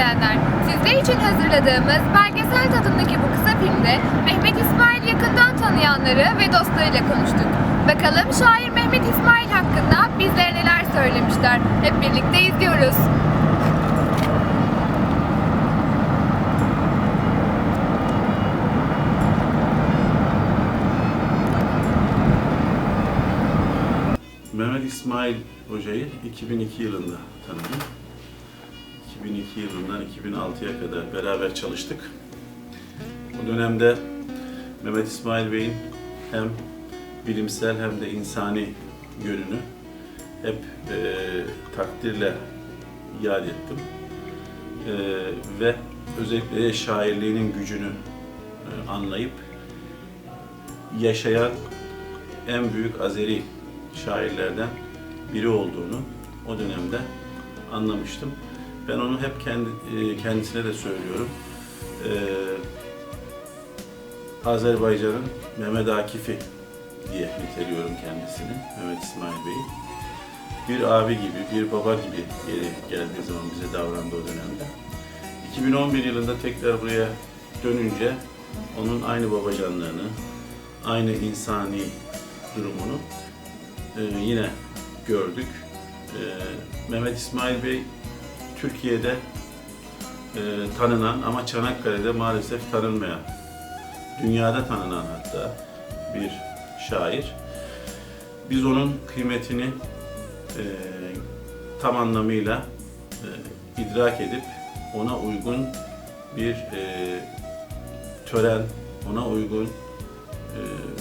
izleyenler, sizler için hazırladığımız belgesel tadındaki bu kısa filmde Mehmet İsmail yakından tanıyanları ve dostlarıyla konuştuk. Bakalım şair Mehmet İsmail hakkında bizlere neler söylemişler. Hep birlikte izliyoruz. Mehmet İsmail Hoca'yı 2002 yılında tanıdım. 2002 yılından 2006'ya kadar beraber çalıştık. O dönemde Mehmet İsmail Bey'in hem bilimsel hem de insani yönünü hep e, takdirle yad ettim. E, ve özellikle şairliğinin gücünü e, anlayıp yaşayan en büyük Azeri şairlerden biri olduğunu o dönemde anlamıştım. Ben onu hep kendi e, kendisine de söylüyorum. Ee, Azerbaycan'ın Mehmet Akif'i diye niteliyorum kendisini, Mehmet İsmail Bey'i. Bir abi gibi, bir baba gibi geri geldiği zaman bize davrandı o dönemde. 2011 yılında tekrar buraya dönünce onun aynı babacanlığını, aynı insani durumunu e, yine gördük. E, Mehmet İsmail Bey Türkiye'de e, tanınan ama Çanakkale'de maalesef tanınmayan, dünyada tanınan hatta bir şair. Biz onun kıymetini e, tam anlamıyla e, idrak edip ona uygun bir e, tören, ona uygun e,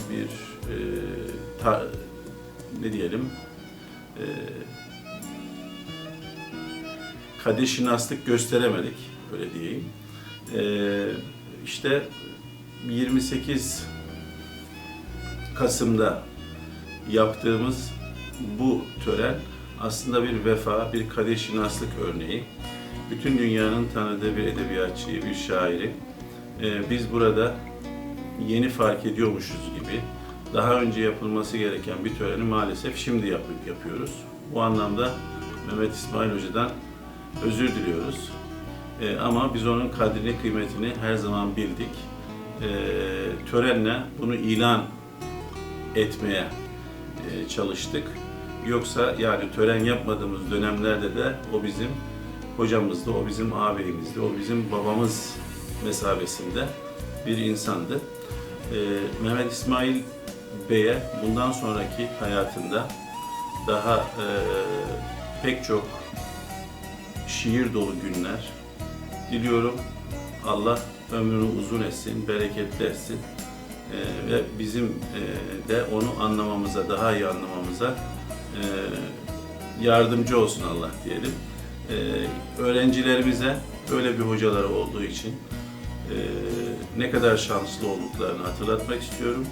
bir e, ta- ne diyelim e, kadir şinaslık gösteremedik öyle diyeyim. E, işte 28 Kasım'da yaptığımız bu tören aslında bir vefa, bir kadir şinaslık örneği. Bütün dünyanın tanıdığı bir edebiyatçıyı, bir şairi. E, biz burada yeni fark ediyormuşuz gibi daha önce yapılması gereken bir töreni maalesef şimdi yap- yapıyoruz. Bu anlamda Mehmet İsmail Hoca'dan özür diliyoruz. Ee, ama biz onun kadrini, kıymetini her zaman bildik. Ee, törenle bunu ilan etmeye e, çalıştık. Yoksa yani tören yapmadığımız dönemlerde de o bizim hocamızdı, o bizim ağabeyimizdi, o bizim babamız mesabesinde bir insandı. Ee, Mehmet İsmail Bey'e bundan sonraki hayatında daha e, pek çok şiir dolu günler diliyorum. Allah ömrünü uzun etsin, bereketli etsin. Ee, ve bizim e, de onu anlamamıza, daha iyi anlamamıza e, yardımcı olsun Allah diyelim. Ee, öğrencilerimize böyle bir hocaları olduğu için e, ne kadar şanslı olduklarını hatırlatmak istiyorum.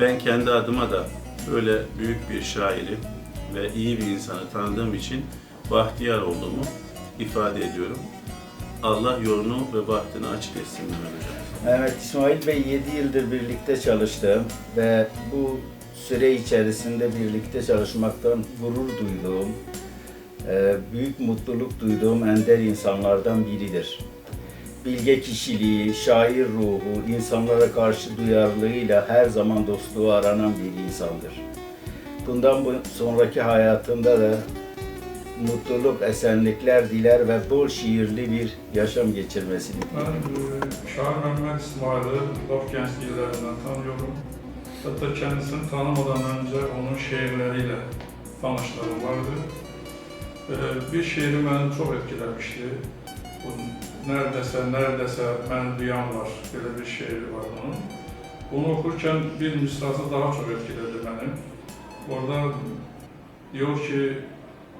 Ben kendi adıma da böyle büyük bir şairi ve iyi bir insanı tanıdığım için bahtiyar olduğumu ifade ediyorum. Allah yolunu ve bahtını açık etsin Hocam. Mehmet İsmail Bey 7 yıldır birlikte çalıştım ve bu süre içerisinde birlikte çalışmaktan gurur duyduğum, e, büyük mutluluk duyduğum ender insanlardan biridir. Bilge kişiliği, şair ruhu, insanlara karşı duyarlılığıyla her zaman dostluğu aranan bir insandır. Bundan bu sonraki hayatında da mutluluk, esenlikler diler ve bol şiirli bir yaşam geçirmesini Ben dilerim. e, Şair Mehmet İsmail'i Genç yıllarından tanıyorum. Hatta kendisini tanımadan önce onun şiirleriyle tanışlarım vardı. E, Bir şiiri beni çok etkilemişti. Bu Neredese, neredese ben duyan var. Böyle bir şiiri var onun. Bunu okurken bir mısrası daha çok etkiledi beni. Orada diyor ki,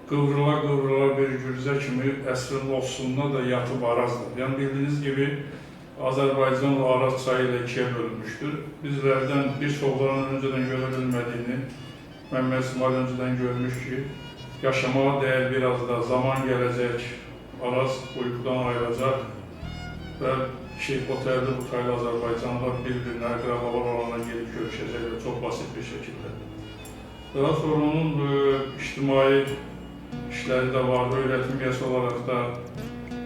Qıvrıla qıvrıla bir gürzə kimi əsrin olsununa da yatıb Arazdır. Yəni bildiyiniz gibi Azərbaycan və Araz çayı ilə ikiyə bölünmüşdür. Bizlərdən bir çoxlarının öncədən görə bilmədiyini Məmməd İsmail görmüş ki, yaşamağa dəyər biraz da zaman gələcək, Araz uykudan ayrılacaq və Şeyh Otelde bu taylı Azərbaycanlılar bir-birinə əqrabalar olana gelip görüşəcəklər çox basit bir şəkildə. Daha sonra onun e, ictimai işləri də vardı, öğretim üyesi olarak da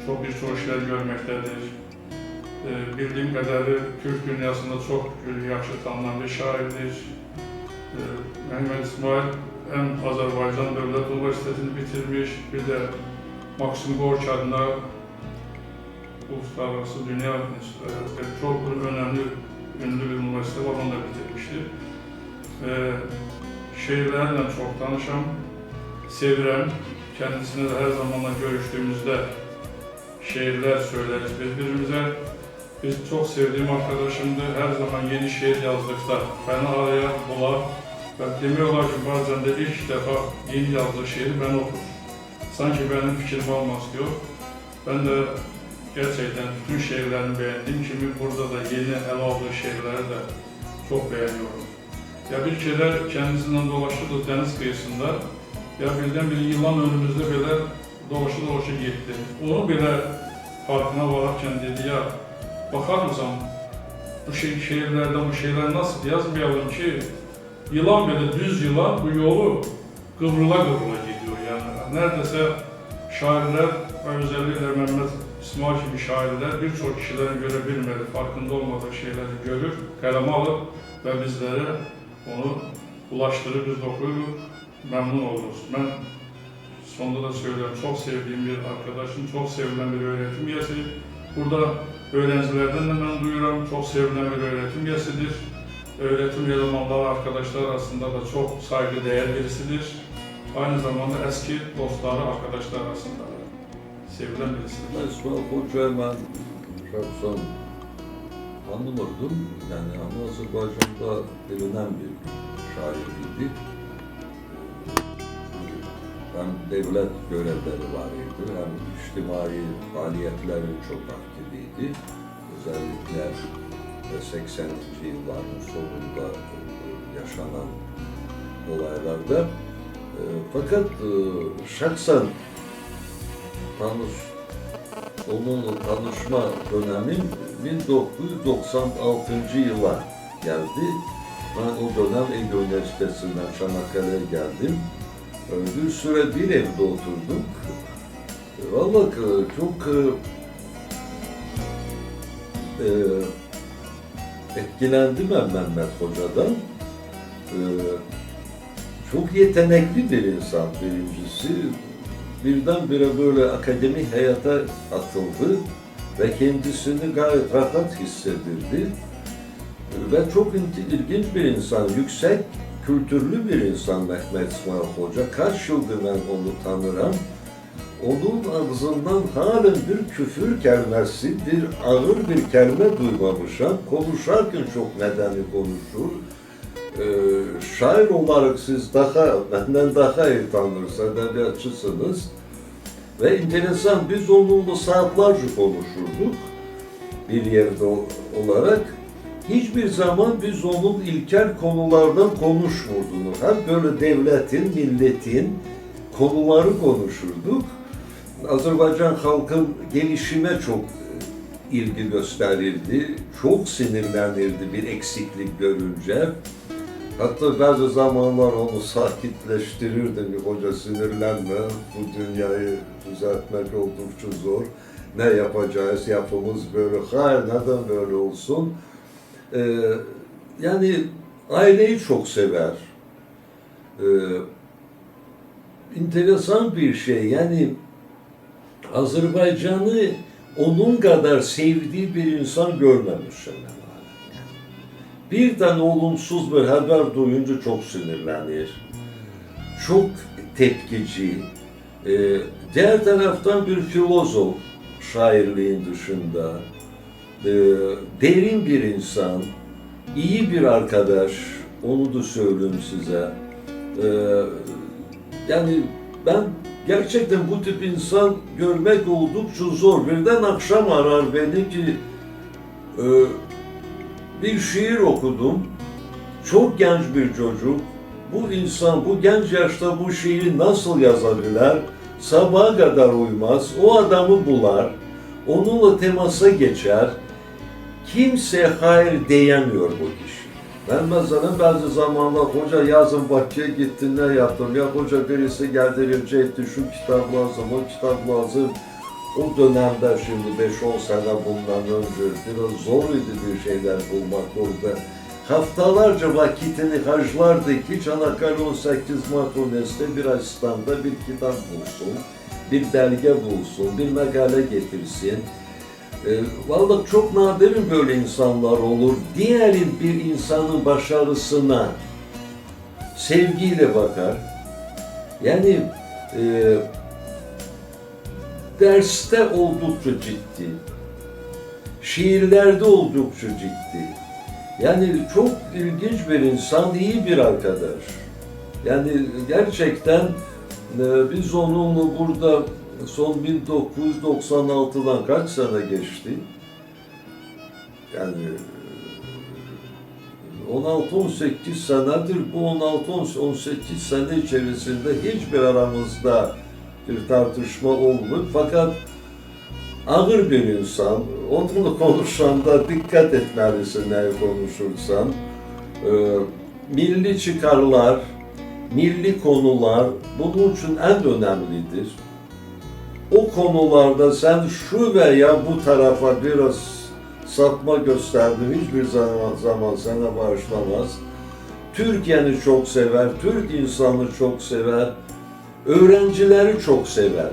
çok birçok şeyler görmektedir. Ee, bildiğim kadarıyla Türk dünyasında çok yaxşı tanınan bir şairdir. Ee, Mehmet İsmail hem Azerbaycan Devlet Üniversitesi'ni bitirmiş, bir de Maksim Gorki adına Uluslararası Dünya Üniversitesi, çok önemli, ünlü bir üniversite var, onu da bitirmiştir. Ee, şehirlerle çok tanışam, sevirəm. Kendisine de her zamanla görüştüğümüzde şehirler söyleriz birbirimize. Biz çok sevdiğim arkadaşımdı. Her zaman yeni şehir yazdıkta beni araya bular ve demiyorlar ki bazen de ilk defa yeni yazdığı şiiri ben okur. Sanki benim fikrimi almak istiyor. Ben de gerçekten bütün şehirlerini beğendiğim gibi burada da yeni ele aldığı şehirleri de çok beğeniyorum. Ya bir kere kendisinden dolaşırdı deniz kıyısında. Ya birden bir yılan önümüzde böyle dolaşa dolaşa gitti. Onu bile farkına vararken dedi ya bakar mısın bu şey, şehirlerde bu şeyler nasıl yazmayalım ki yılan böyle düz yılan bu yolu kıvrıla kıvrıla gidiyor yani. Neredeyse şairler özellikle Mehmet İsmail gibi şairler birçok kişilerin görebilmedi, farkında olmadığı şeyleri görür, kaleme alır ve bizlere onu ulaştırır, biz de okuruz, memnun oluruz. Ben sonunda da söylüyorum, çok sevdiğim bir arkadaşım, çok sevilen bir öğretim üyesi. Burada öğrencilerden de ben duyuyorum, çok sevilen bir öğretim üyesidir. Öğretim elemanları arkadaşlar arasında da çok saygıdeğer birisidir. Aynı zamanda eski dostları arkadaşlar arasında da sevilen birisidir. İsmail Hoca'yı ben şahsen tanımırdım. Yani ama Azerbaycan'da bilinen bir şairiydi. Hem devlet görevleri var idi, hem içtimai faaliyetlerin çok aktifiydi. Özellikle 80. yılların sonunda yaşanan olaylarda. E, Fakat e, şahsen tanış, onunla tanışma dönemim 1996. yıla geldi. Ben o dönem Ege Üniversitesi'nden Çanakkale'ye geldim. Bir süre bir evde oturduk. E, çok e, e, etkilendim ben Mehmet Hoca'dan. Ee, çok yetenekli bir insan birincisi birdenbire böyle akademik hayata atıldı ve kendisini gayet rahat hissedirdi. Ve çok ilgi- ilginç bir insan, yüksek kültürlü bir insan Mehmet İsmail Hoca. Kaç yıldır ben onu tanırım. Onun ağzından halen bir küfür kelimesi, bir ağır bir kelime duymamışım. Konuşarken çok nedeni konuşur. Ee, şair olarak siz daha, benden daha iyi tanırsa edebiyatçısınız. Ve enteresan, biz onunla saatlerce konuşurduk bir yerde olarak. Hiçbir zaman biz onun ilkel konulardan konuşmurduk. Hep böyle devletin, milletin konuları konuşurduk. Azerbaycan halkın gelişime çok e, ilgi gösterirdi. Çok sinirlenirdi bir eksiklik görünce. Hatta bazı zamanlar onu sakitleştirirdim. Hoca sinirlenme, bu dünyayı düzeltmek oldukça zor. Ne yapacağız, yapımız böyle. Hayır, neden böyle olsun? Ee, yani aileyi çok sever. Ee, enteresan bir şey. Yani Azerbaycan'ı onun kadar sevdiği bir insan görmemişim ben. hala. Bir tane olumsuz bir haber duyunca çok sinirlenir. Çok tepkici. Ee, diğer taraftan bir filozof şairliğin dışında. Ee, derin bir insan, iyi bir arkadaş, onu da söyleyeyim size. Ee, yani ben gerçekten bu tip insan görmek oldukça zor. Birden akşam arar beni ki e, bir şiir okudum. Çok genç bir çocuk. Bu insan bu genç yaşta bu şiiri nasıl yazabilir? Sabaha kadar uyumaz. O adamı bular. Onunla temasa geçer. Kimse hayır diyemiyor bu kişi. Ben mesela bazı zamanlar hoca yazın bahçeye gittin ne yaptın? Ya hoca birisi geldi rica etti şu kitap lazım, o kitap lazım. o dönemde şimdi 5-10 sene bundan önce biraz zor idi bir şeyler bulmak orada. Haftalarca vakitini harcardı ki Çanakkale 18 Mart Üniversitesi bir asistanında bir kitap bulsun, bir belge bulsun, bir makale getirsin. E, vallahi çok nadir böyle insanlar olur. Diğerin bir insanın başarısına sevgiyle bakar. Yani e, derste oldukça ciddi, şiirlerde oldukça ciddi. Yani çok ilginç bir insan, iyi bir arkadaş. Yani gerçekten e, biz onunla burada son 1996'dan kaç sene geçti? Yani e, 16-18 senedir bu 16-18 sene içerisinde hiçbir aramızda bir tartışma olmuyor. Fakat ağır bir insan. Onunla konuşanda dikkat etmelisin ne konuşursan. Ee, milli çıkarlar, milli konular bunun için en önemlidir. O konularda sen şu veya bu tarafa biraz sapma gösterdin hiçbir zaman, zaman sana bağışlamaz. Türkiye'ni çok sever, Türk insanı çok sever, öğrencileri çok sever.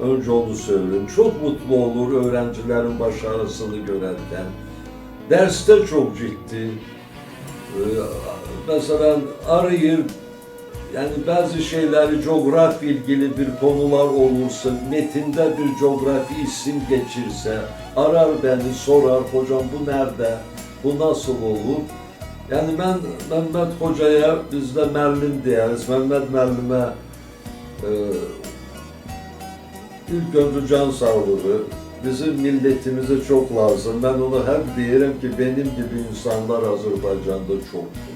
Önce onu söyleyeyim. Çok mutlu olur öğrencilerin başarısını görürken. Derste çok ciddi. Ee, Mesela arayır, yani bazı şeyleri coğrafi ilgili bir konular olursa, metinde bir coğrafi isim geçirse, arar beni, sorar, hocam bu nerede, bu nasıl olur? Yani ben Mehmet Hoca'ya, biz de Merlim diyeriz, Mehmet Merlim'e e, ilk önce can sağlığı, bizim milletimize çok lazım. Ben ona hep diyelim ki benim gibi insanlar Azerbaycan'da çoktur.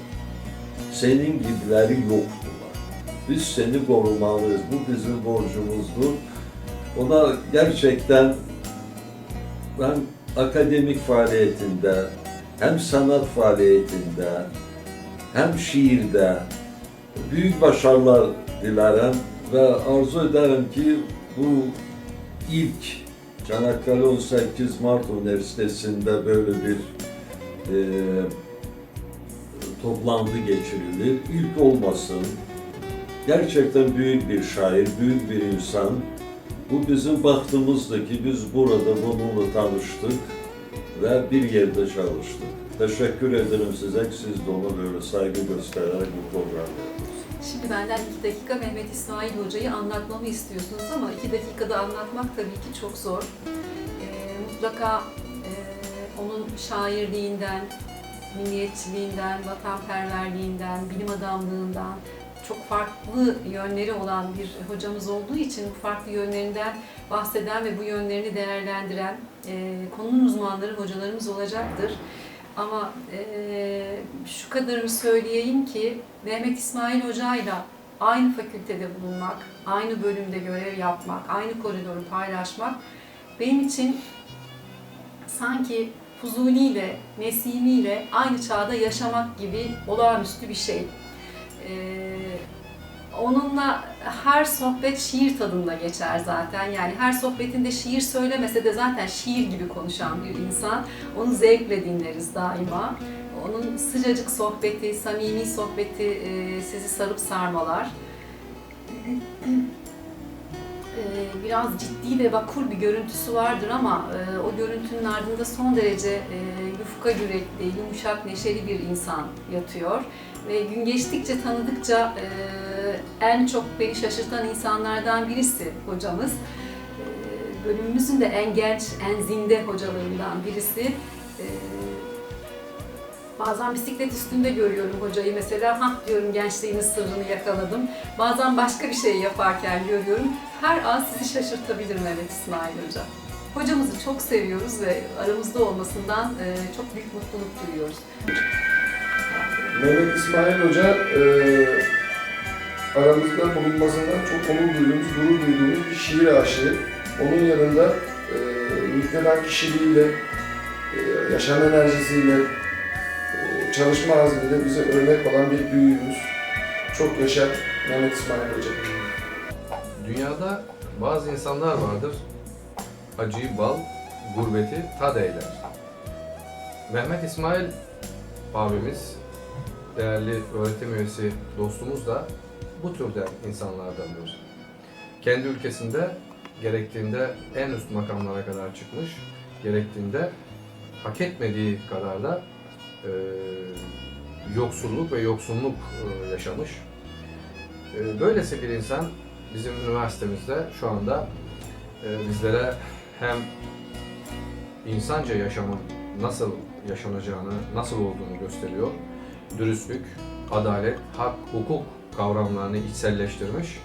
Senin gibileri yoktular. Biz seni korumalıyız. Bu bizim borcumuzdur. Ona gerçekten ben akademik faaliyetinde, hem sanat faaliyetinde, hem şiirde büyük başarılar dilerim ve arzu ederim ki bu ilk Çanakkale 18 Mart Üniversitesi'nde böyle bir e, toplantı geçirilir. İlk olmasın. Gerçekten büyük bir şair, büyük bir insan. Bu bizim baktığımızda biz burada bununla tanıştık ve bir yerde çalıştık. Teşekkür ederim size siz de ona böyle saygı göstererek bu programı yaptınız. Şimdi benden iki dakika Mehmet İsmail Hoca'yı anlatmamı istiyorsunuz ama iki dakikada anlatmak tabii ki çok zor. Ee, mutlaka e, onun şairliğinden, milliyetçiliğinden, vatanperverliğinden, bilim adamlığından çok farklı yönleri olan bir hocamız olduğu için bu farklı yönlerinden bahseden ve bu yönlerini değerlendiren e, konunun uzmanları hocalarımız olacaktır. Ama e, şu kadarını söyleyeyim ki Mehmet İsmail Hoca'yla aynı fakültede bulunmak, aynı bölümde görev yapmak, aynı koridoru paylaşmak benim için sanki Fuzuli ile, Nesimi ile aynı çağda yaşamak gibi olağanüstü bir şey. Ee, onunla her sohbet şiir tadında geçer zaten. Yani her sohbetinde şiir söylemese de zaten şiir gibi konuşan bir insan. Onu zevkle dinleriz daima. Onun sıcacık sohbeti, samimi sohbeti e, sizi sarıp sarmalar. E, biraz ciddi ve vakur bir görüntüsü vardır ama e, o görüntünün ardında son derece e, yufka yürekli, yumuşak, neşeli bir insan yatıyor. Ve gün geçtikçe tanıdıkça e, en çok beni şaşırtan insanlardan birisi hocamız. Bölümümüzün de en genç, en zinde hocalarından birisi. Bazen bisiklet üstünde görüyorum hocayı mesela, hah diyorum gençliğinin sırrını yakaladım. Bazen başka bir şey yaparken görüyorum. Her an sizi şaşırtabilir Mehmet İsmail Hoca. Hocamızı çok seviyoruz ve aramızda olmasından e, çok büyük mutluluk duyuyoruz. Mehmet İsmail Hoca e, aramızda bulunmasından çok onur duyduğumuz, gurur duyduğumuz bir şiir aşığı. Onun yanında e, kişiliğiyle, e, yaşam enerjisiyle, e, çalışma azmiyle bize örnek olan bir büyüğümüz. Çok yaşa Mehmet İsmail Hoca. Dünyada bazı insanlar vardır. acıyı bal, gurbeti tad eyler. Mehmet İsmail abimiz, değerli öğretim üyesi dostumuz da bu türden insanlardandır. Kendi ülkesinde gerektiğinde en üst makamlara kadar çıkmış, gerektiğinde hak etmediği kadar da e, yoksulluk ve yoksunluk e, yaşamış. E, böylesi bir insan bizim üniversitemizde şu anda e, bizlere hem insanca yaşamın nasıl yaşanacağını, nasıl olduğunu gösteriyor. Dürüstlük, adalet, hak, hukuk kavramlarını içselleştirmiş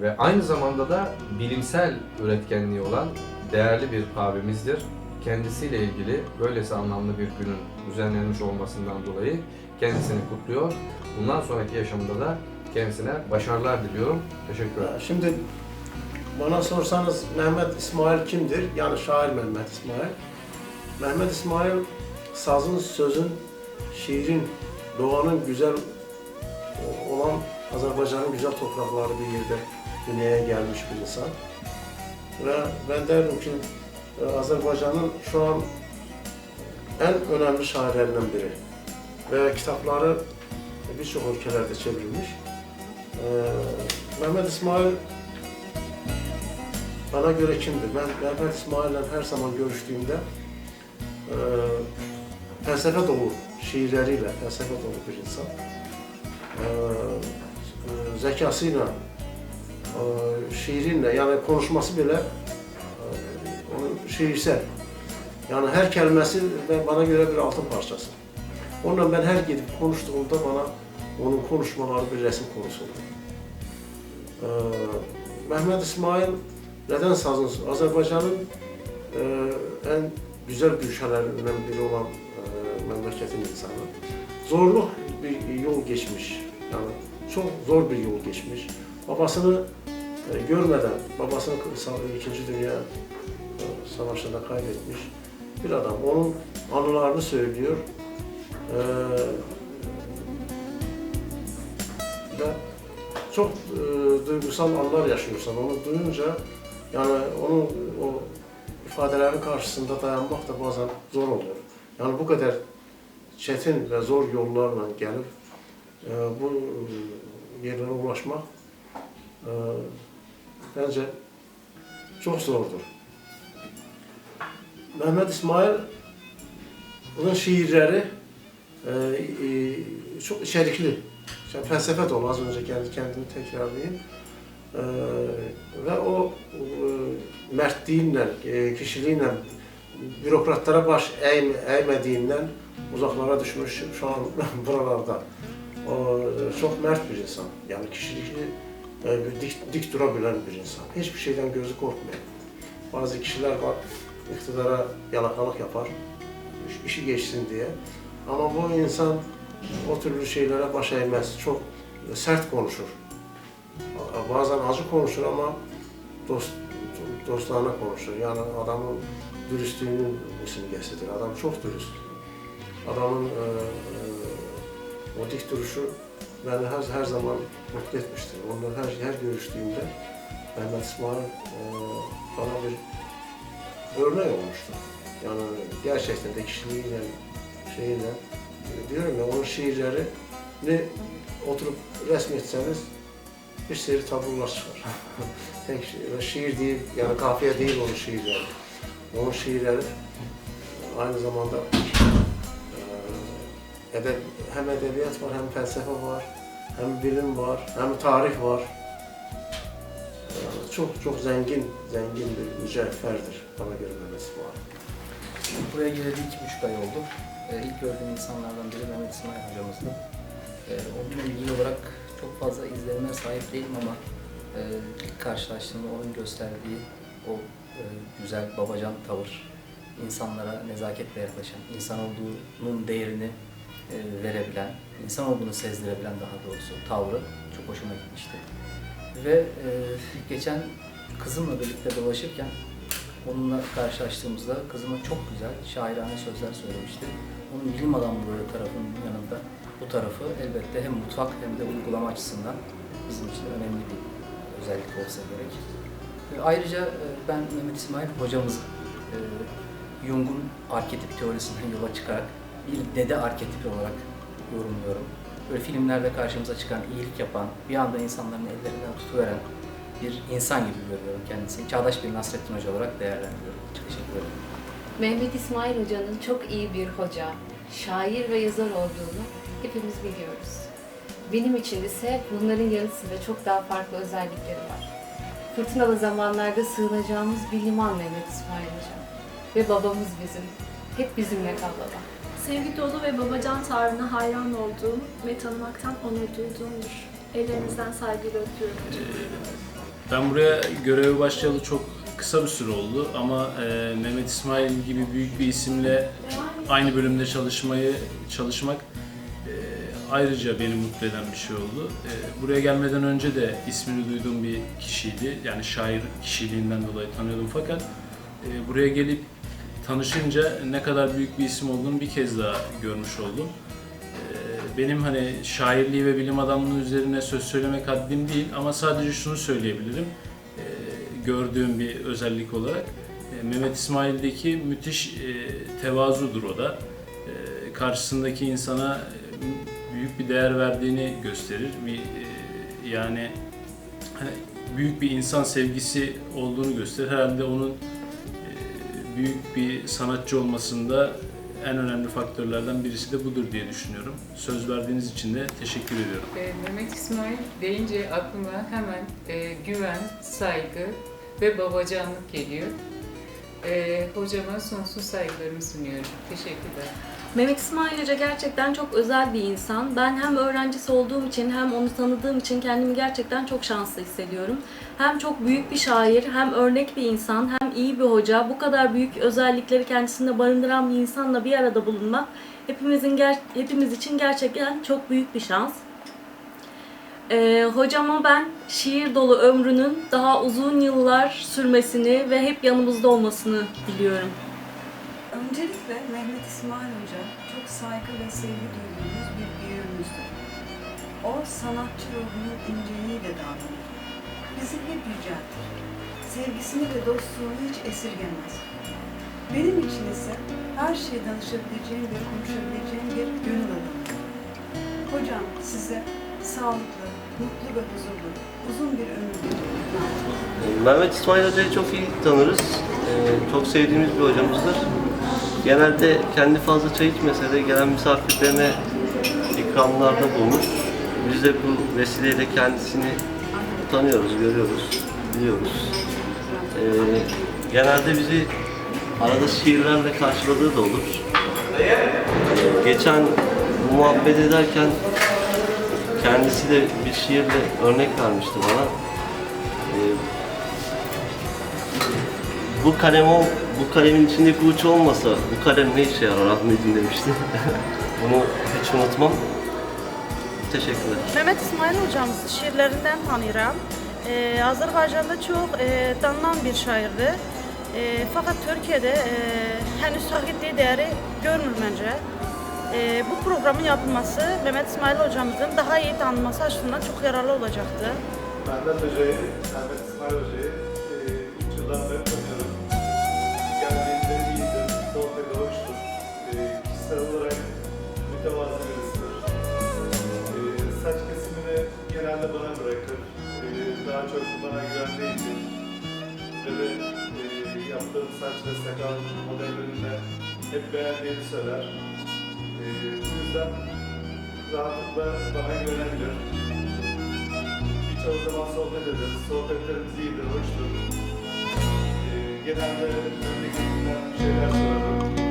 ve aynı zamanda da bilimsel üretkenliği olan değerli bir abimizdir. Kendisiyle ilgili böylesi anlamlı bir günün düzenlenmiş olmasından dolayı kendisini kutluyor. Bundan sonraki yaşamında da kendisine başarılar diliyorum. Teşekkür ederim. Şimdi bana sorsanız Mehmet İsmail kimdir? Yani şair Mehmet İsmail. Mehmet İsmail sazın, sözün, şiirin, doğanın güzel olan Azerbaycan'ın güzel toprakları bir yerde dünyaya gelmiş bir insan. Ve ben derim ki e, Azerbaycan'ın şu an en önemli şairlerinden biri. Ve kitapları birçok ülkelerde çevrilmiş. Ee, Mehmet İsmail bana göre kimdir? Ben Mehmet İsmail'le her zaman görüştüğümde e, felsefe dolu şiirleriyle felsefe dolu bir insan. E, e, zekasıyla, e, şiirinle yani konuşması bile e, onun şiirsel. Yani her kelimesi bana göre bir altın parçası. Onunla ben her gidip konuştuğumda bana onun konuşmaları bir resim konusu oluyor. Ee, Mehmet İsmail neden sazın Azerbaycan'ın e, güzel gülşelerinden biri olan e, memleketin insanı. Zorlu bir yol geçmiş. Yani çok zor bir yol geçmiş. Babasını e, görmeden, babasını İkinci Dünya e, Savaşı'nda kaybetmiş bir adam. Onun anılarını söylüyor. Ee, ve çok e, duygusal anlar yaşıyorsan onu duyunca yani onun o ifadelerin karşısında dayanmak da bazen zor oluyor. Yani bu kadar çetin ve zor yollarla gelip e, bu yerlere ulaşmak e, bence çok zordur. Mehmet İsmail'in şiirleri e, e, çok içerikli. İşte felsefe dolu az önce kendi kendimi tekrarlayayım. E, ve o e, mertliğiyle, e, kişiliğiyle bürokratlara baş eğme, eğmediğinden uzaklara düşmüş şu an buralarda. O e, çok mert bir insan. Yani kişilikli, e, dik, dik durabilen bir insan. Hiçbir şeyden gözü korkmuyor. Bazı kişiler var, iktidara yalakalık yapar, iş- işi geçsin diye. Ama bu insan o türlü şeylere baş eğmez. Çok sert konuşur. Bazen acı konuşur ama dost, dostlarına konuşur. Yani adamın dürüstlüğünün simgesidir. Adam çok dürüst. Adamın e, e, o dik duruşu beni her, her zaman mutlu etmiştir. Onunla her, her görüştüğümde Mehmet İsmail e, bana bir örnek olmuştur. Yani gerçekten de kişiliğiyle, şeyiyle e, diyorum ya onun şiirlerini oturup resmetseniz bir seri tablolar çıkar. Tek şi- şiir değil, yani kafiye değil onun şiirleri. Onun şiirleri aynı zamanda e, edeb, hem edebiyat var, hem felsefe var, hem bilim var, hem tarih var. E, çok çok zengin, zengin bir mücevherdir bana göre Mehmet. Buraya geleli iki buçuk ay oldu. Ee, ilk gördüğüm insanlardan biri Mehmet İsmail hocamızdı. Ee, onunla ilgili olarak çok fazla izlenime sahip değilim ama e, ilk karşılaştığımda onun gösterdiği o e, güzel babacan tavır, insanlara nezaketle yaklaşan, insan olduğunun değerini e, verebilen, insan olduğunu sezdirebilen daha doğrusu tavrı çok hoşuma gitmişti. Ve e, geçen kızımla birlikte dolaşırken Onunla karşılaştığımızda kızıma çok güzel şairane sözler söylemişti. Onun bilim adamlığı tarafının yanında bu tarafı elbette hem mutfak hem de uygulama açısından bizim için önemli bir özellik olsa gerek. E, Ayrıca e, ben Mehmet İsmail hocamızı e, Jung'un arketip teorisinden yola çıkarak bir dede arketipi olarak yorumluyorum. Böyle filmlerde karşımıza çıkan, iyilik yapan, bir anda insanların ellerinden tutuveren bir insan gibi görüyorum kendisini. Çağdaş bir Nasrettin Hoca olarak değerlendiriyorum. Çok teşekkür ederim. Mehmet İsmail Hoca'nın çok iyi bir hoca, şair ve yazar olduğunu hepimiz biliyoruz. Benim için ise bunların yanı sıra çok daha farklı özellikleri var. Fırtınalı zamanlarda sığınacağımız bir liman Mehmet İsmail Hoca. Ve babamız bizim. Hep bizimle kal baba. Sevgi dolu ve babacan tavrına hayran olduğum ve tanımaktan onur duyduğumdur. Ellerinizden saygıyla öpüyorum. Ben buraya göreve başlayalı çok kısa bir süre oldu ama e, Mehmet İsmail gibi büyük bir isimle aynı bölümde çalışmayı çalışmak e, ayrıca beni mutlu eden bir şey oldu. E, buraya gelmeden önce de ismini duyduğum bir kişiydi. Yani şair kişiliğinden dolayı tanıyordum fakat e, buraya gelip tanışınca ne kadar büyük bir isim olduğunu bir kez daha görmüş oldum. Ee, benim hani şairliği ve bilim adamlığı üzerine söz söylemek haddim değil ama sadece şunu söyleyebilirim. Gördüğüm bir özellik olarak e, Mehmet İsmail'deki müthiş e, tevazudur o da. E, karşısındaki insana büyük bir değer verdiğini gösterir. Bir yani hani büyük bir insan sevgisi olduğunu gösterir. Herhalde onun büyük bir sanatçı olmasında en önemli faktörlerden birisi de budur diye düşünüyorum. Söz verdiğiniz için de teşekkür ediyorum. Mehmet İsmail deyince aklıma hemen güven, saygı ve babacanlık geliyor. Ee, hocama sonsuz saygılarımı sunuyorum. Teşekkürler. Mehmet İsmail Hoca gerçekten çok özel bir insan. Ben hem öğrencisi olduğum için hem onu tanıdığım için kendimi gerçekten çok şanslı hissediyorum. Hem çok büyük bir şair, hem örnek bir insan, hem iyi bir hoca. Bu kadar büyük özellikleri kendisinde barındıran bir insanla bir arada bulunmak hepimizin hepimiz için gerçekten çok büyük bir şans. Ee, hocama ben şiir dolu ömrünün daha uzun yıllar sürmesini ve hep yanımızda olmasını diliyorum. Öncelikle Mehmet İsmail Hoca çok saygı ve sevgi duyduğumuz bir büyüğümüzdür. O sanatçı ruhunun inceliğiyle davranır. Bizi hep yüceltir. Sevgisini ve dostluğunu hiç esirgemez. Benim için ise her şeye danışabileceğim ve konuşabileceğim bir gönül adamıdır. Hocam size sağlıklı, Mehmet İsmail Hoca'yı çok iyi tanırız. Ee, çok sevdiğimiz bir hocamızdır. Genelde kendi fazla çay içmese de gelen misafirlerine ikramlarda bulunur. Biz de bu vesileyle kendisini tanıyoruz, görüyoruz, biliyoruz. Ee, genelde bizi arada şiirlerle karşıladığı da olur. Ee, geçen muhabbet ederken kendisi de bir şiirle örnek vermişti bana. Ee, bu kalem ol, bu kalemin içindeki uç olmasa bu kalem ne işe yarar Ahmet'in demişti. Bunu hiç unutmam. Teşekkürler. Mehmet İsmail hocamızı şiirlerinden tanıyorum. Ee, Azerbaycan'da çok e, tanınan bir şairdi. E, fakat Türkiye'de e, henüz hak ettiği değeri görmür bence. E, bu programın yapılması Mehmet İsmail hocamızın daha iyi tanınması açısından çok yararlı olacaktı. Mehmet Hoca'yı, Mehmet İsmail Hoca'yı e, üç yıldan beri tanıyorum. Geldiğinde iyidir, sohbeti. E, kişisel olarak mütevazı birisidir. E, saç kesimini genelde bana bırakır. E, daha çok bana güvendiği için ve de e, saç ve sakal modellerinde hep beğendiğini söyler. Yüzden rahatlıkla bana güvenebilir. Birçok zaman sohbet ederiz. Sohbetlerimiz iyidir, hoştur. Ee, genelde memleketinden şeyler sorarım.